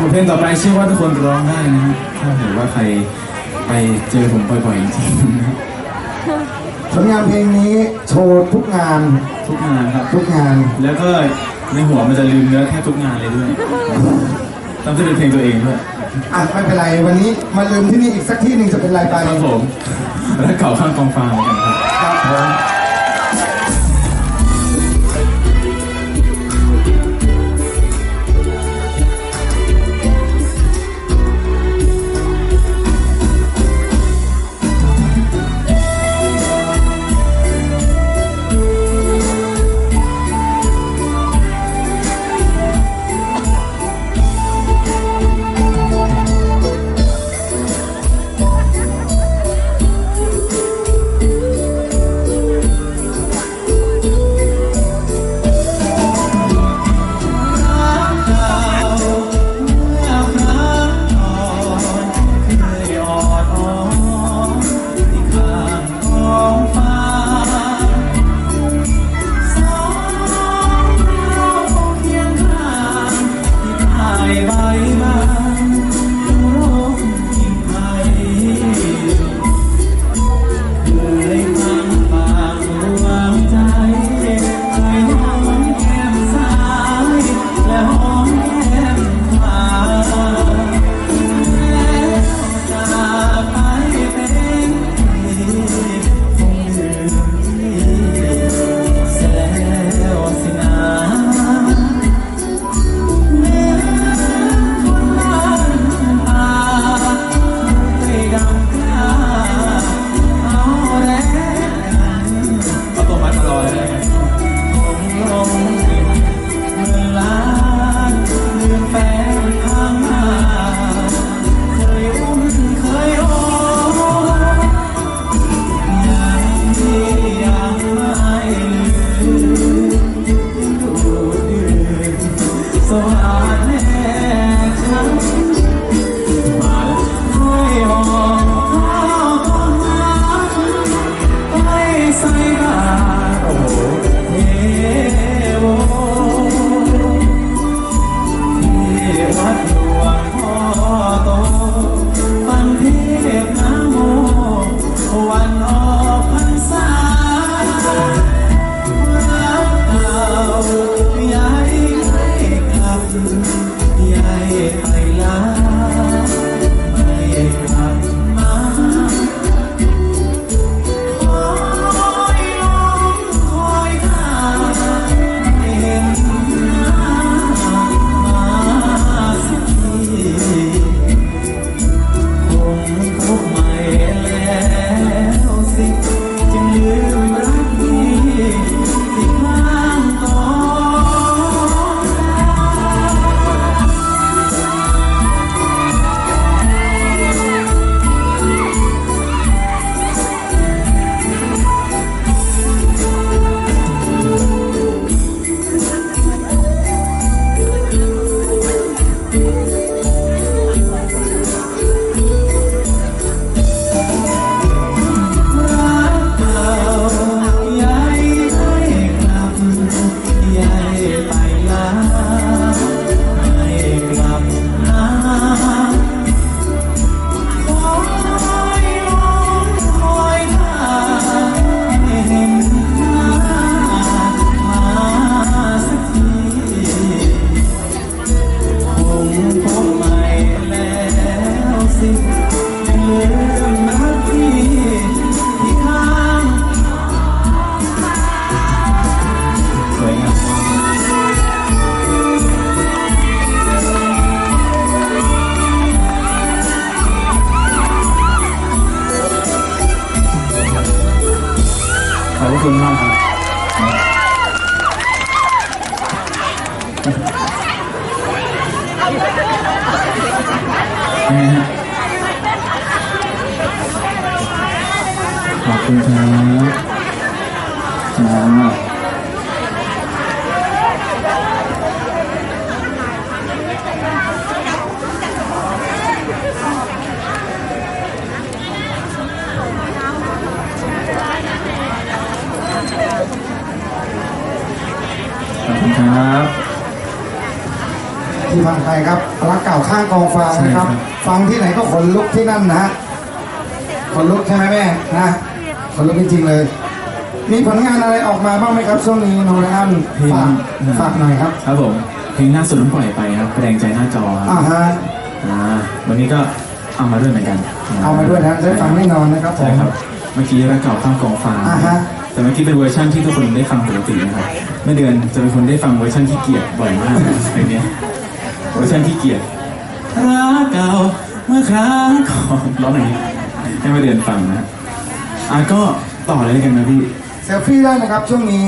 บทเพลงต่อไปเชื่อว่าทุกคนจะร้องได้นะฮะถ้าเกิดว่าใครไปเจอผมบ่อยๆจริงๆนะครับผลงานเพลงนี้โชว์ทุกงานทุกงานครับ ทุกงาน แล้วก็ในหัวมันจะลืมเนื้อแค่ทุกงานเลยด้วยต้องจะเป็นเพลงตัวเองด้วยอะไม่เป็นไรวันนี้มาลืมที่นี่อีกสักที่หนึ่งจะเป็นไรไปครับผมและเก่าข้างกองฟาง ใบ ขอบคุณครับครับขอบคุณครับ ที่พักใครครับรักเก่าข้างกองฟางนะครับ ฟังที่ไหนก็ขนลุกที่นั่นนะฮะขนลุกใช่ไหมแม่นะ ขนลุกจริงๆเลย มีผลงานอะไรออกมาบ้างไหมครับ ช่วงนี้น้องไรอันเพลงฝากฝากหน่อยครับ ครับผมเพลงล่าสุดที่ปล่อยไปครับแสดงใจหน้าจอคอ่ารับฮะ อ่าวันนี้ก็เอามาด้วยเหมือนกันเอามาด้วยนะได้ฟังแน่นอนนะครับผมใช่ครับเมื่อกี้รักเก่าข้ามกองฟ้าอ่าฮะ แต่เมื่อกี้เป็นเวอร์ชันที่ทุกคนได้ฟังปกตินะครับเมื่อเดือนจะเป็นคนได้ฟังเวอร์ชันที่เกียดบ่อยมากเพลงเนี้ยเวอร์ชันที่เกียดรักเก่าเมื่อครั้งก่อนร้องอย่างนี้ให้มาเดือนฟังนะ อะก็ต่อเลยกันนะพี่ เซลฟี่ได้นะครับช่วงนี้